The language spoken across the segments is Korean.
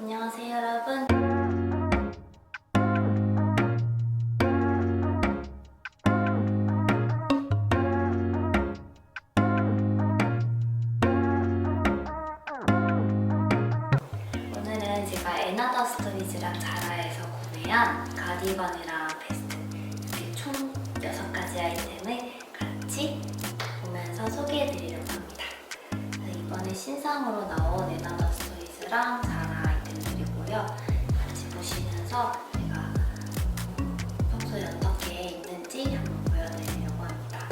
안녕하세요 여러분. 오늘은 제가 에나더 스토리즈랑 자라에서 구매한 가디건이랑 베스트 이렇게 총 6가지 아이템을 같이 보면서 소개해드리려고 합니다. 이번에 신상으로 나온 에나더 스토리즈랑 자라 아이템들이고요. 같이 보시면서 제가 평소에 어떻게 입는지 한번 보여드리려고 합니다.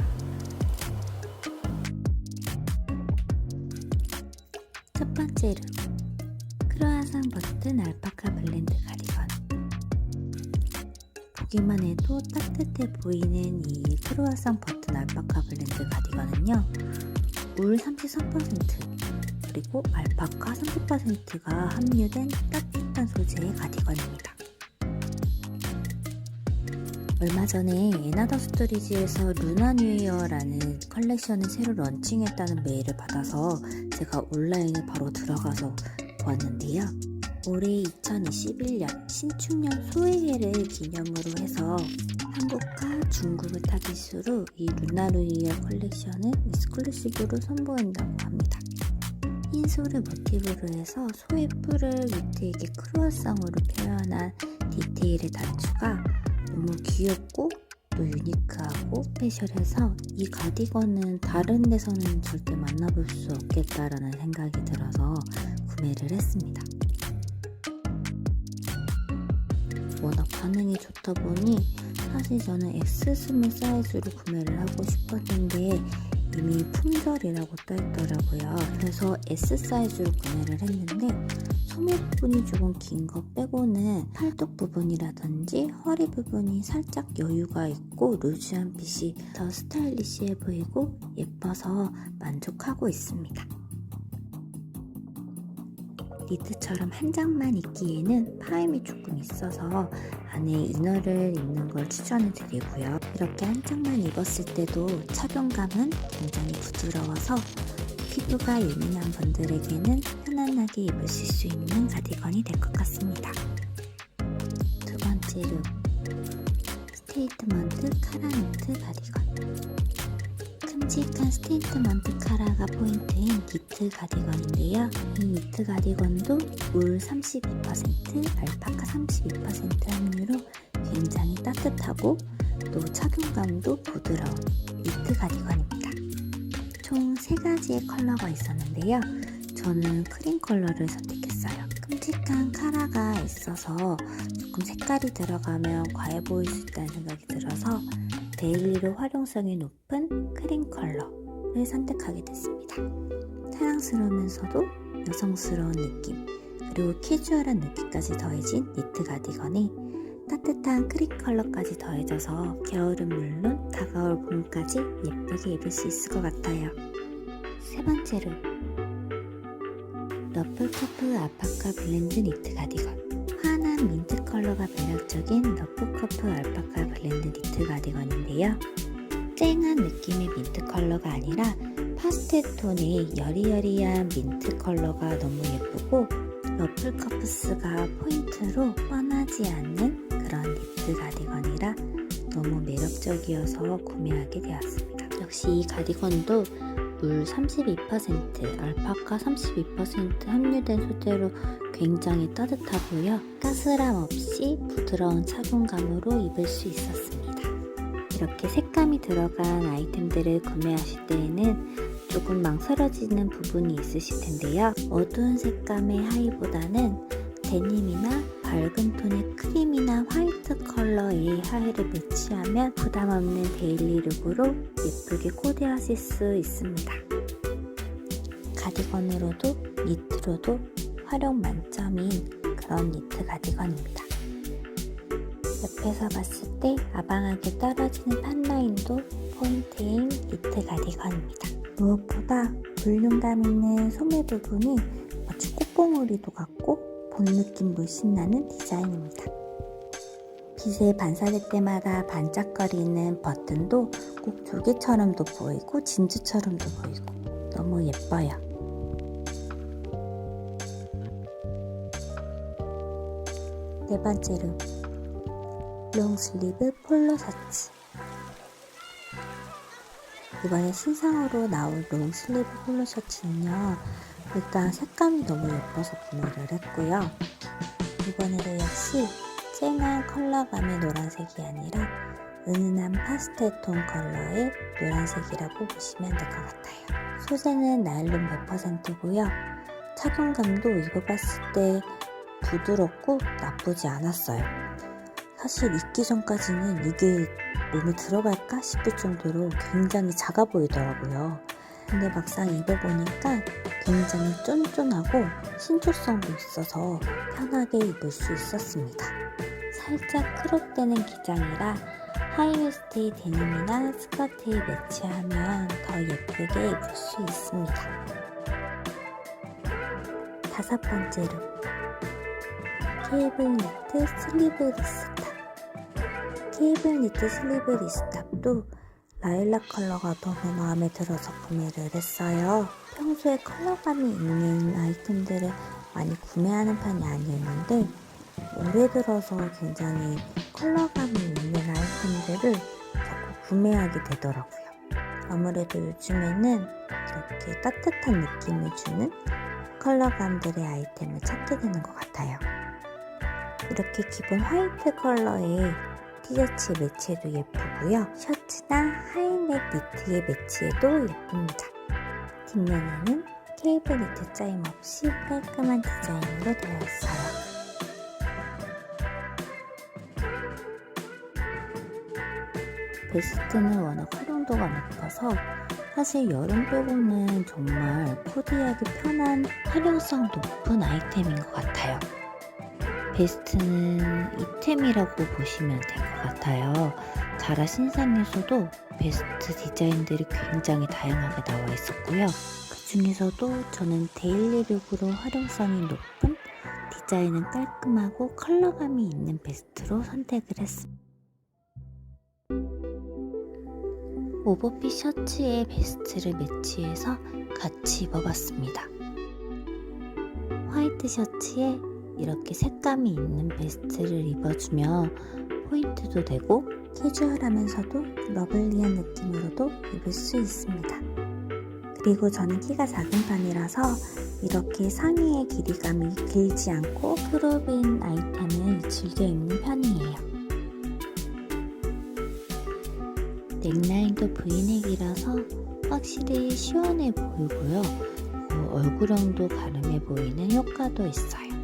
첫 번째 룩 크로아상 버튼 알파카 블렌드 가디건. 보기만 해도 따뜻해 보이는 이 크로아상 버튼 알파카 블렌드 가디건은요 울 33% 그리고 알파카 30%가 함유된 따뜻한 소재의 가디건입니다 얼마 전에 에나더 스토리지에서 루나 뉴이어라는 컬렉션을 새로 런칭했다는 메일을 받아서 제가 온라인에 바로 들어가서 보았는데요. 올해 2021년 신축년 소해를 기념으로 해서 한국과 중국을 타깃으로 이 루나 뉴이어 컬렉션을 익스클루시브로 선보인다고 합니다. 흰소를 모티브로 해서 소의 뿔을 위트에게 크루아상으로 표현한 디테일의 단추가 너무 귀엽고 또 유니크하고 스페셜해서 이 가디건은 다른 데서는 절대 만나볼 수 없겠다라는 생각이 들어서 구매를 했습니다. 워낙 반응이 좋다 보니 사실 저는 X 스몰 사이즈로 구매를 하고 싶었는데 이미 품절이라고 떠있더라고요. 그래서 S 사이즈로 구매를 했는데 소매 부분이 조금 긴 거 빼고는 팔뚝 부분이라든지 허리 부분이 살짝 여유가 있고 루즈한 핏이 더 스타일리시해 보이고 예뻐서 만족하고 있습니다. 니트처럼 한 장만 입기에는 파임이 조금 있어서 안에 이너를 입는 걸 추천해 드리고요. 이렇게 한 장만 입었을 때도 착용감은 굉장히 부드러워서 피부가 예민한 분들에게는 편안하게 입으실 수 있는 가디건이 될 것 같습니다. 두 번째 룩 스테이트먼트 카라 니트 가디건 큼직한 스테이트먼트 카라가 포인트인 니트 가디건인데요. 이 니트 가디건도 울 32%, 알파카 32% 함유로 굉장히 따뜻하고 또 착용감도 부드러운 니트 가디건입니다. 총 3가지의 컬러가 있었는데요. 저는 크림 컬러를 선택했어요. 큼직한 카라가 있어서 조금 색깔이 들어가면 과해 보일 수 있다는 생각이 들어서 데일리로 활용성이 높은 크림 컬러를 선택하게 됐습니다. 사랑스러우면서도 여성스러운 느낌, 그리고 캐주얼한 느낌까지 더해진 니트 가디건이 따뜻한 크림 컬러까지 더해져서 겨울은 물론 다가올 봄까지 예쁘게 입을 수 있을 것 같아요. 세 번째로 러플커프 알파카 블렌드 니트 가디건 환한 민트 컬러가 매력적인 러플커프 알파카 블렌드 니트 가디건인데요. 쨍한 느낌의 민트 컬러가 아니라 파스텔 톤의 여리여리한 민트 컬러가 너무 예쁘고 러플 커프스가 포인트로 뻔하지 않는 그런 니트 가디건이라 너무 매력적이어서 구매하게 되었습니다. 역시 이 가디건도 물 32%, 알파카 32% 함유된 소재로 굉장히 따뜻하고요. 가스람 없이 부드러운 착용감으로 입을 수 있었습니다. 이렇게 색감이 들어간 아이템들을 구매하실 때에는 조금 망설여지는 부분이 있으실 텐데요. 어두운 색감의 하의보다는 데님이나 밝은 톤의 크림이나 화이트 컬러의 하의를 매치하면 부담 없는 데일리 룩으로 예쁘게 코디하실 수 있습니다. 가디건으로도 니트로도 활용 만점인 그런 니트 가디건입니다. 옆에서 봤을 때 아방하게 떨어지는 판라인도 포인트인 니트 가디건입니다. 무엇보다 볼륨감 있는 소매 부분이 마치 꽃봉오리도 같고 본 느낌 물씬 나는 디자인입니다. 빛에 반사될 때마다 반짝거리는 버튼도 꼭 조개처럼도 보이고 진주처럼도 보이고 너무 예뻐요. 네 번째 룩 롱슬리브 폴로 셔츠 이번에 신상으로 나온 롱슬리브 폴로 셔츠는요 일단 색감이 너무 예뻐서 구매를 했고요 이번에도 역시 쨍한 컬러감의 노란색이 아니라 은은한 파스텔 톤 컬러의 노란색이라고 보시면 될 것 같아요 소재는 나일론 100%고요 착용감도 입어봤을 때 부드럽고 나쁘지 않았어요. 사실 입기 전까지는 이게 몸에 들어갈까 싶을 정도로 굉장히 작아 보이더라고요. 근데 막상 입어보니까 굉장히 쫀쫀하고 신축성도 있어서 편하게 입을 수 있었습니다. 살짝 크롭되는 기장이라 하이웨스트 데님이나 스커트에 매치하면 더 예쁘게 입을 수 있습니다. 다섯 번째 룩 케이블 니트 슬리브 리스탑 케이블 니트 슬리브 리스탑도 라일락 컬러가 너무 마음에 들어서 구매를 했어요. 평소에 컬러감이 있는 아이템들을 많이 구매하는 편이 아니었는데 올해 들어서 굉장히 컬러감이 있는 아이템들을 자꾸 구매하게 되더라고요. 아무래도 요즘에는 이렇게 따뜻한 느낌을 주는 컬러감들의 아이템을 찾게 되는 것 같아요. 이렇게 기본 화이트 컬러의 티셔츠 매치해도 예쁘고요. 셔츠나 하이넥 니트에 매치해도 예쁩니다. 뒷면에는 케이블 니트 짜임 없이 깔끔한 디자인으로 되어 있어요. 베스트는 워낙 활용도가 높아서 사실 여름 빼고는 정말 코디하기 편한 활용성 높은 아이템인 것 같아요. 베스트는 이템이라고 보시면 될 것 같아요. 자라 신상에서도 베스트 디자인들이 굉장히 다양하게 나와 있었고요. 그 중에서도 저는 데일리룩으로 활용성이 높은 디자인은 깔끔하고 컬러감이 있는 베스트로 선택을 했습니다. 오버핏 셔츠에 베스트를 매치해서 같이 입어봤습니다. 화이트 셔츠에 이렇게 색감이 있는 베스트를 입어주면 포인트도 되고 캐주얼하면서도 러블리한 느낌으로도 입을 수 있습니다. 그리고 저는 키가 작은 편이라서 이렇게 상의의 길이감이 길지 않고 크롭인 아이템을 즐겨 입는 편이에요. 넥라인도 브이넥이라서 확실히 시원해 보이고요. 어, 얼굴형도 가름해 보이는 효과도 있어요.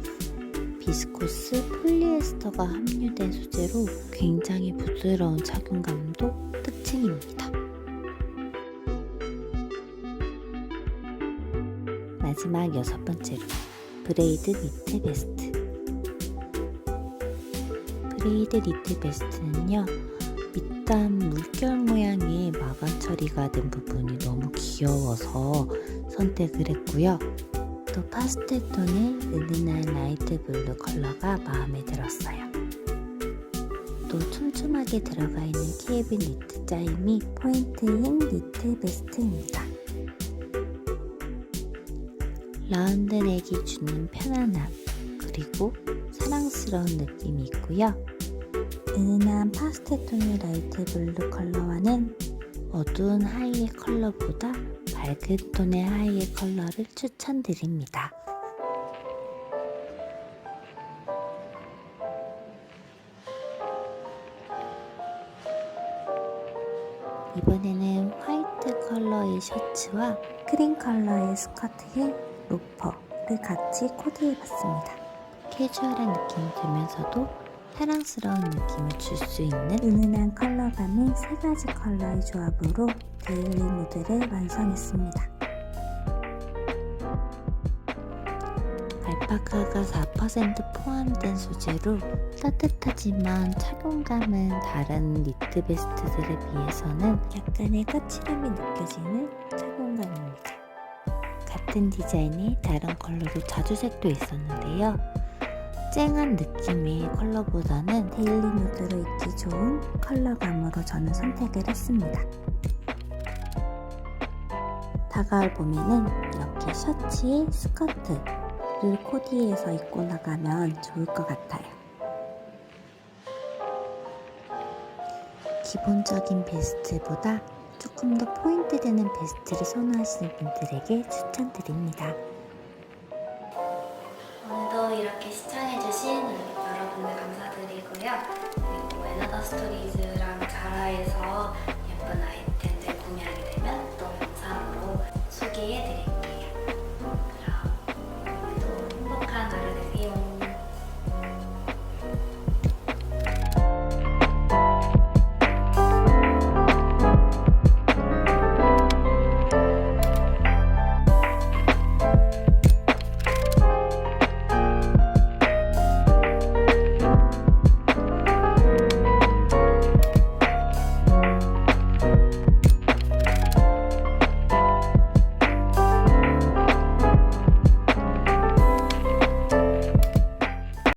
비스코스 폴리에스터가 함유된 소재로 굉장히 부드러운 착용감도 특징입니다. 마지막 여섯 번째로 브레이드 니트 베스트. 브레이드 니트 베스트는요, 밑단 물결 모양의 마감 처리가 된 부분이 너무 귀여워서 선택을 했고요. 또 파스텔 톤의 은은한 라이트 블루 컬러가 마음에 들었어요. 또 촘촘하게 들어가 있는 케이블 니트 짜임이 포인트인 니트 베스트입니다. 라운드 넥이 주는 편안함 그리고 사랑스러운 느낌이 있고요. 은은한 파스텔 톤의 라이트 블루 컬러와는 어두운 하이의 컬러보다 밝은 톤의 하이의 컬러를 추천드립니다. 이번에는 화이트 컬러의 셔츠와 크림 컬러의 스커트에 로퍼를 같이 코디해봤습니다. 캐주얼한 느낌이 들면서도 사랑스러운 느낌을 줄 수 있는 은은한 컬러감의 세 가지 컬러의 조합으로 데일리 무드를 완성했습니다. 알파카가 4% 포함된 소재로 따뜻하지만 착용감은 다른 니트 베스트들에 비해서는 약간의 거칠함이 느껴지는 착용감입니다. 같은 디자인의 다른 컬러로 자주색도 있었는데요. 쨍한 느낌의 컬러보다는 데일리 누드로 입기 좋은 컬러감으로 저는 선택을 했습니다. 다가올 봄에는 이렇게 셔츠에 스커트를 코디해서 입고 나가면 좋을 것 같아요. 기본적인 베스트보다 조금 더 포인트 되는 베스트를 선호하시는 분들에게 추천드립니다. 여